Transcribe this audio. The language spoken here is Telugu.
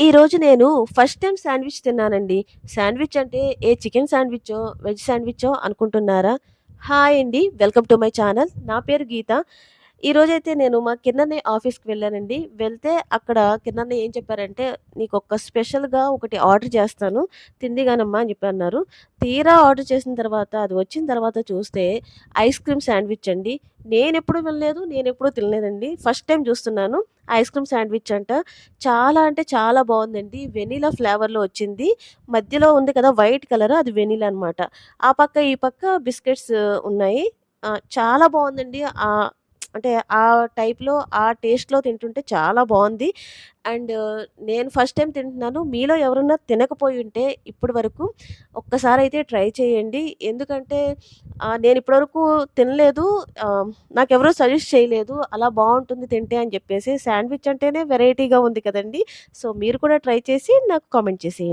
ఈరోజు నేను ఫస్ట్ టైం శాండ్విచ్ తిన్నానండి. శాండ్విచ్ అంటే ఏ చికెన్ శాండ్విచ్చో వెజ్ శాండ్విచ్చో అనుకుంటున్నారా? హాయ్ అండి. Welcome to my channel. నా పేరు గీత. ఈరోజైతే నేను మా కిందన్నయ్య ఆఫీస్‌కి వెళ్ళానండి. వెళ్తే అక్కడ కిందన్నయ్య ఏం చెప్పారంటే, నీకు ఒక స్పెషల్‌గా ఒకటి ఆర్డర్ చేస్తాను. తిందిగానమ్మా" అని చెప్పి అన్నారు. తీరా ఆర్డర్ చేసిన తర్వాత అది వచ్చిన తర్వాత చూస్తే ఐస్ క్రీమ్ శాండ్విచ్ అండి. నేనెప్పుడు వినలేదు. ఎప్పుడూ తినలేదండి. ఫస్ట్ టైం చూస్తున్నాను. ఐస్ క్రీమ్ శాండ్విచ్ అంట. చాలా అంటే చాలా బాగుందండి వెనీలా ఫ్లేవర్‌లో వచ్చింది. మధ్యలో ఉంది కదా! వైట్ కలర్ అది వెనీలా అనమాట. ఆ పక్క, ఈ పక్క బిస్కెట్స్ ఉన్నాయి. చాలా బాగుందండి అంటే ఆ టైప్‌లో, ఆ టేస్ట్‌లో తింటుంటే చాలా బాగుంది అండ్ నేను ఫస్ట్ టైం తింటున్నాను. మీలో ఎవరన్నా తినకపోయుంటే ఇప్పటి వరకు ఒక్కసారయితే ట్రై చేయండి. ఎందుకంటే నేను ఇప్పటివరకు తినలేదు. ఆహ్, సజెస్ట్ చేయలేదు. అలా బాగుంటుంది తింటే అని చెప్పేసి. శాండ్విచ్ అంటేనే వెరైటీగా ఉంది కదండీ! సో, మీరు కూడా ట్రై చేసి నాకు కామెంట్ చేసేయండి.